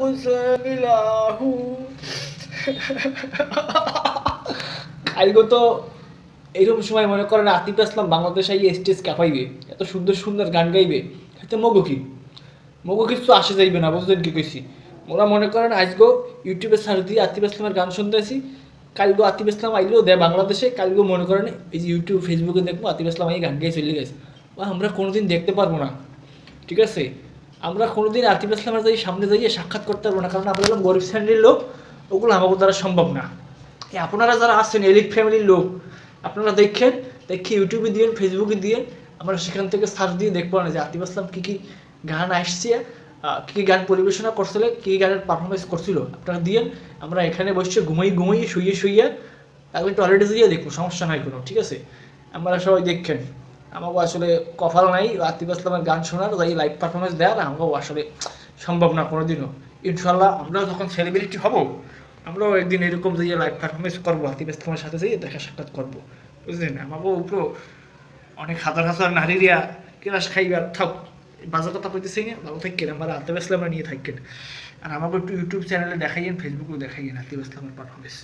হুসামিলাহু কালকে তো এইরকম সময় মনে করেন আতিফ আসলাম, বাংলাদেশে এই স্টেজ কাঁপাইবে। এত সুন্দর সুন্দর গান গাইবে। হয়তো মগো কি? মগো কিছু আসে যাইবে না বুঝলেন কি কইছি? ওরা মনে করেন আজগো ইউটিউবে সার্চ দিয়ে আতিফ আসলামের গান শুনতে আসি কালগো আতিফ ইসলাম আইলেও দেয় বাংলাদেশে। কালগো মনে করেন, এই যে ইউটিউব ফেসবুকে দেখব, আতিফ ইসলাম এই গান গেয়ে চলে গেছে। বা আমরা কোনোদিন দেখতে পারব না। ঠিক আছে? আমরা কোনোদিন আতিফ ইসলামের যাই সামনে যাইয়ে সাক্ষাৎ করতে পারব না, কারণ আমরা হলাম গরিব শ্রেণির লোক, ওগুলো আমাদের দ্বারা সম্ভব না। আপনারা যারা আছেন, এলিট ফ্যামিলির লোক, আপনারা দেখেন, দেখে ইউটিউবে দিয়েন, ফেসবুকে দিয়েন, আমরা সেখান থেকে সার্চ দিয়ে দেখব না যে আতিফ আসলাম কী কী গান আসছে কী কী গান পরিবেশনা করছিল, কী কী গানের পারফরমেন্স করছিল। আপনারা দিয়েন, আমরা এখানে বসে ঘুমাই ঘুমাই, শুয়ে শুয়ে একদিন টয়লেটে দিয়ে দেখব, সমস্যা নাই কোনো, ঠিক আছে? আমরা সবাই দেখেন। আমাকে আসলে কফাল নাই আতিফ আসলামের গান শোনার তাই লাইভ পারফরমেন্স দেওয়ার আমাকেও আসলে সম্ভব না কোনোদিনও। ইনশাল্লাহ আমরা যখন সেলিব্রিটি হব, আমরাও একদিন এরকম যে লাইভ পারফরমেন্স করব আতিফ ইসলামের সাথে যেয়ে দেখা সাক্ষাৎ করব। বুঝলেন? আমাকেও উপরও অনেক হাজার হাজার নারীরা ক্লাস খাইবার থাক বাজার কথা কইতেছি না, ভালো থাকেন, আমার আতিফ ইসলামরা নিয়ে থাকেন। আর আমাকে একটু ইউটিউব চ্যানেলে দেখাইয়েন ফেসবুকেও দেখাইয়েন আতিফ ইসলামের পারফরমেন্স